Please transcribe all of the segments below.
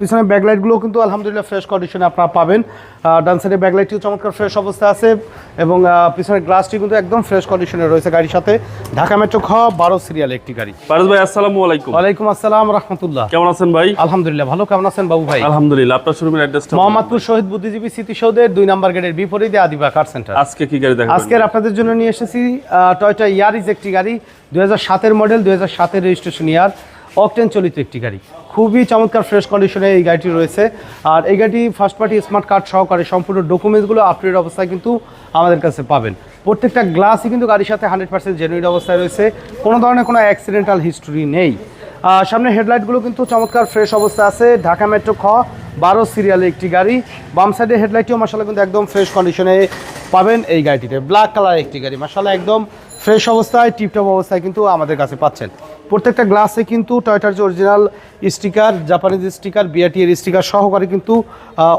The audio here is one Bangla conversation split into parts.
পিছনে ব্যাকলাইটগুলো কিন্তু আলহামদুলিল্লাহ ফ্রেশ কন্ডিশনে আপনারা পাবেন। ডান সাইডে ব্যাকলাইটটিও চমৎকার ফ্রেশ অবস্থা আছে এবং পিছনের গ্লাসটি কিন্তু একদম ফ্রেশ কন্ডিশনে রয়েছে গাড়ির সাথে। ঢাকা মেট্রো খ বারো সিরিয়াল একটি গাড়ি। ফারুজ ভাই আসসালামু আলাইকুম। ওয়ালাইকুম আসসালাম রহমতুল্লাহ। কেমন আছেন ভাই? আলহামদুলিল্লাহ ভালো। কেমন আছেন বাবু ভাই? আলহামদুলিল্লাহ আপনার শোরুমের অ্যাড্রেসটা মোহাম্মদপুর শহীদ বুদ্ধিজীবী স্মৃতিসৌধের দুই নম্বর গেটের বিপরীতে আদিবা কার সেন্টার আজকে কি গাড়ি দেখাবেন? আজকের আপনাদের জন্য নিয়ে এসেছি টয়টা ইয়ারিজ একটি গাড়ি দুই হাজার সাতের মডেল দুই হাজার সাতের রেজিস্ট্রেশন ইয়ার অকটেন চলিত একটি গাড়ি। খুবই চমৎকার ফ্রেশ কন্ডিশনে এই গাড়িটি রয়েছে। আর এই গাড়িটি ফার্স্ট পার্টি স্মার্ট কার্ড সহকারে সম্পূর্ণ ডকুমেন্টসগুলো আপডেট অবস্থায় কিন্তু আমাদের কাছে পাবেন। প্রত্যেকটা গ্লাসই কিন্তু গাড়ির সাথে হান্ড্রেড পার্সেন্ট জেনুইন অবস্থায় রয়েছে। কোনো ধরনের কোনো অ্যাক্সিডেন্টাল হিস্টোরি নেই। সামনে হেডলাইটগুলো কিন্তু চমৎকার ফ্রেশ অবস্থা আছে। ঢাকা মেট্রো খ, বারো সিরিয়ালে একটি গাড়ি। বাম সাইডে হেডলাইটটিও মাসাল্লাহ কিন্তু একদম ফ্রেশ কন্ডিশনে পাবেন এই গাড়িটিতে। ব্ল্যাক কালার একটি গাড়ি। মাসাল্লাহ একদম ফ্রেশ অবস্থায় টিপটপ অবস্থায় কিন্তু আমাদের কাছে পাচ্ছেন। প্রত্যেকটা গ্লাসে কিন্তু টয়টার যে original sticker Japanese sticker BRT এর স্টিকার সহকারে কিন্তু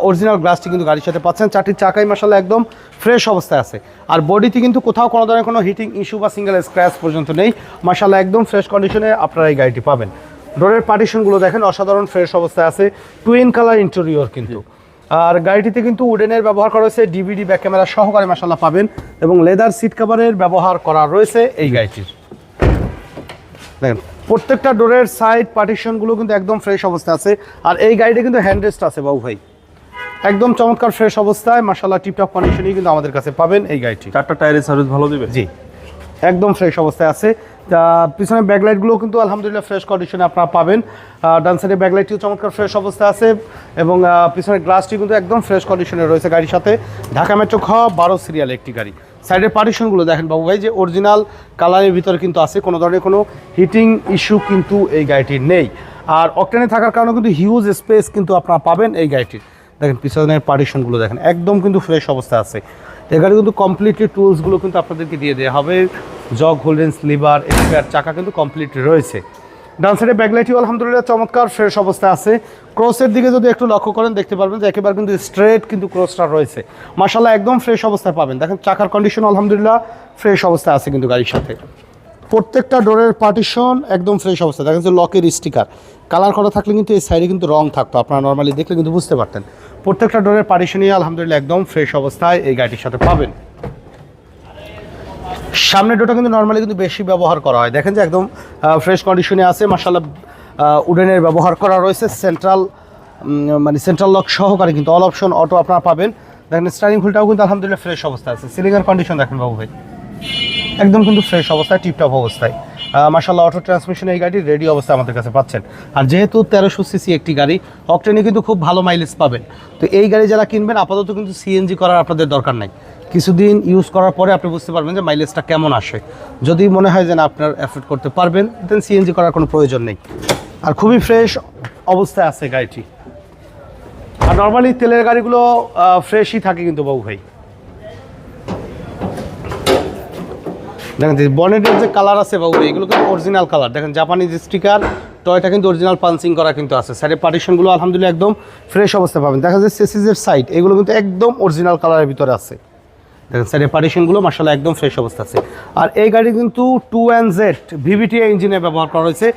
অরিজিনাল গ্লাসটি কিন্তু গাড়ির সাথে পাচ্ছেন। চারটির চাকাই মাসাল্লাহ একদম ফ্রেশ অবস্থায় আছে। আর বডিতে কিন্তু কোথাও কোনো ধরনের কোনো হিটিং ইস্যু বা সিঙ্গেল স্ক্র্যাচ পর্যন্ত নেই। মাসাল্লাহ একদম ফ্রেশ কন্ডিশনে আপনারা এই গাড়িটি পাবেন। ডোরের পার্টিশনগুলো দেখেন, অসাধারণ ফ্রেশ অবস্থায় আছে। টুইন কালার ইন্টেরিয়র কিন্তু। আর গাড়িটিতে কিন্তু উডেনের ব্যবহার করা হয়েছে ডিভিডি ব্যাক ক্যামেরা সহকারে মাসাল্লাহ পাবেন এবং লেদার সিট কভারের ব্যবহার করা রয়েছে এই গাড়িটির। দেখেন প্রত্যেকটা ডোরের সাইড পার্টিশনগুলো কিন্তু একদম ফ্রেশ অবস্থায় আছে। আর এই গাড়িটা কিন্তু হ্যান্ডরেস্ট আছে বাবু ভাই। একদম চমৎকার ফ্রেশ অবস্থায় মাসাল্লাহ টিপটপ কন্ডিশনই কিন্তু আমাদের কাছে পাবেন এই গাড়িটি। চারটা টায়ারের সার্ভিস ভালো দিবে? জি একদম ফ্রেশ অবস্থায় আছে। তা পিছনে ব্যাকলাইটগুলো কিন্তু আলহামদুলিল্লাহ ফ্রেশ কন্ডিশনে আপনারা পাবেন। ডান সাইডে ব্যাকলাইটটিও চমৎকার ফ্রেশ অবস্থায় আছে এবং পিছনের গ্লাসটি কিন্তু একদম ফ্রেশ কন্ডিশনে রয়েছে গাড়ির সাথে। ঢাকা মেট্রো খ বারো সিরিয়াল একটি গাড়ি। সাইডের পার্টিশনগুলো দেখেন বাবু ভাই, যে অরিজিনাল কালারের ভিতরে কিন্তু আছে, কোনো ধরনের কোনো হিটিং ইস্যু কিন্তু এই গাড়িটির নেই। আর অকটেনে থাকার কারণে কিন্তু হিউজ স্পেস কিন্তু আপনারা পাবেন এই গাড়িটির। দেখেন পিছনের পার্টিশনগুলো দেখেন, একদম কিন্তু ফ্রেশ অবস্থা আছে। এখানে কিন্তু কমপ্লিটলি টুলসগুলো কিন্তু আপনাদেরকে দিয়ে দেওয়া হবে। জগ হোল্ডেন লিভার এক্সপায়ার চাকা কিন্তু কমপ্লিট রয়েছে। ডান সাইডে ব্যাকলাইটটিও আলহামদুলিল্লাহ চমৎকার ফ্রেশ অবস্থা আছে। ক্রসের দিকে যদি একটু লক্ষ্য করেন, দেখতে পারবেন যে একেবারে কিন্তু স্ট্রেট কিন্তু ক্রসটা রয়েছে। মাসাল্লাহ একদম ফ্রেশ অবস্থায় পাবেন। দেখেন, চাকার কন্ডিশন আলহামদুলিল্লাহ ফ্রেশ অবস্থায় আছে কিন্তু গাড়ির সাথে। প্রত্যেকটা ডোরের পার্টিশন একদম ফ্রেশ অবস্থা দেখেন যে লকের স্টিকার কালার করা থাকলে কিন্তু এই সাইডে কিন্তু রং থাকতো। আপনারা নর্মালি দেখলে কিন্তু বুঝতে পারতেন। প্রত্যেকটা ডোরের পার্টিশনই আলহামদুলিল্লাহ একদম ফ্রেশ অবস্থায় এই গাড়িটির সাথে পাবেন। সামনের ডোটা কিন্তু নর্মালি কিন্তু বেশি ব্যবহার করা হয়। দেখেন যে একদম ফ্রেশ কন্ডিশনে আছে মার্শাল্লাহ উডেনের ব্যবহার করা রয়েছে। সেন্ট্রাল মানে সেন্ট্রাল লক সহকারে কিন্তু অল অপশন অটো আপনারা পাবেন। দেখেন স্টারিং হুইলটাও কিন্তু আলহামদুলিল্লাহ ফ্রেশ অবস্থায় আছে। সিলিংয়ের কন্ডিশন দেখেন বাবু ভাই। একদম কিন্তু ফ্রেশ অবস্থায় টিপটপ অবস্থায়। মার্শাল্লাহ অটো ট্রান্সমিশন এই গাড়ি রেডি অবস্থায় আমাদের কাছে পাচ্ছেন। আর যেহেতু তেরোশো সিসি একটি গাড়ি অকটেনে কিন্তু খুব ভালো মাইলেজ পাবেন। তো এই গাড়ি যারা কিনবেন, আপাতত কিন্তু সিএনজি করার আপনাদের দরকার নাই। কিছুদিন ইউজ করার পরে আপনি বুঝতে পারবেন যে মাইলেজটা কেমন আসে। যদি মনে হয় যে না, আপনার অ্যাফোর্ড করতে পারবেন দেন সিএনজি করার কোনো প্রয়োজন নেই। আর খুবই ফ্রেশ অবস্থায় আছে গাড়িটি। আর নর্মালি তেলের গাড়িগুলো ফ্রেশই থাকে কিন্তু বাবু ভাই। দেখেন বনেটের যে কালার আছে বাবু ভাই, এগুলো কিন্তু অরিজিনাল কালার দেখেন জাপানিজ স্টিকার টয়টা কিন্তু অরিজিনাল পাঞ্চিং করা কিন্তু আছে। সাইডের পার্টিশনগুলো আলহামদুলিল্লাহ একদম ফ্রেশ অবস্থা পাবেন। দেখা যায় সেসিসের সাইড এগুলো কিন্তু একদম অরিজিনাল কালারের ভিতরে আছে। দেখেন সাইডের পার্টিশনগুলো মার্শাল্লাহ একদম ফ্রেশ অবস্থা আছে। আর এই গাড়ি কিন্তু টু অ্যান্ড জেড ভিভিটি ইঞ্জিনে ব্যবহার করা হয়েছে।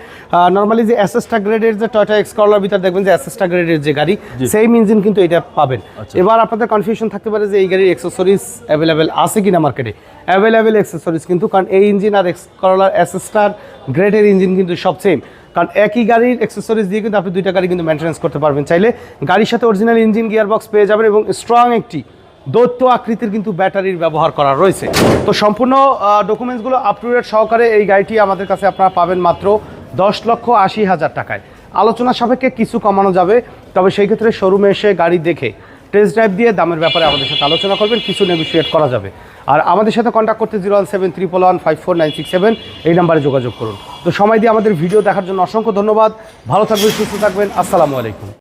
নর্মালি যে অ্যাসেস্টা গ্রেডের যে টয়টা এক্স এক্সকলার ভিতরে দেখবেন যে অ্যাসেস্টা গ্রেডের যে গাড়ি সেম ইঞ্জিন কিন্তু এটা পাবেন। এবার আপনাদের কনফিউশন থাকতে পারে যে এই গাড়ির এক্সেসরিজ অ্যাভেলেবেল আছে কিনা মার্কেটে অ্যাভেলেবেল এক্সেসরিজ কিন্তু কারণ এই ইঞ্জিন আর এক্স এক্সকলার অ্যাসেস্টার গ্রেডের ইঞ্জিন কিন্তু সব সেম কারণ একই গাড়ির এক্সেসরিজ দিয়ে কিন্তু আপনি দুইটা গাড়ি কিন্তু মেনটেন্স করতে পারবেন চাইলে। গাড়ির সাথে অরিজিনাল ইঞ্জিন গিয়ার বক্স পেয়ে যাবেন এবং স্ট্রং একটি দৈত্য আকৃতির কিন্তু ব্যাটারির ব্যবহার করা রয়েছে। তো সম্পূর্ণ ডকুমেন্টসগুলো আপ টু ডেট সহকারে এই গাড়িটি আমাদের কাছে আপনারা পাবেন মাত্র দশ লক্ষ আশি হাজার টাকায়। আলোচনা সাপেক্ষে কিছু কমানো যাবে, তবে সেই ক্ষেত্রে শোরুমে এসে গাড়ি দেখে টেস্ট ড্রাইভ দিয়ে দামের ব্যাপারে আমাদের সাথে আলোচনা করবেন, কিছু নেগোসিয়েট করা যাবে। আর আমাদের সাথে কন্ট্যাক্ট করতে zero one seven triple one five four nine six seven এই নাম্বারে যোগাযোগ করুন। তো সময় দিয়ে আমাদের ভিডিও দেখার জন্য অসংখ্য ধন্যবাদ। ভালো থাকবেন, সুস্থ থাকবেন, আসসালামু আলাইকুম।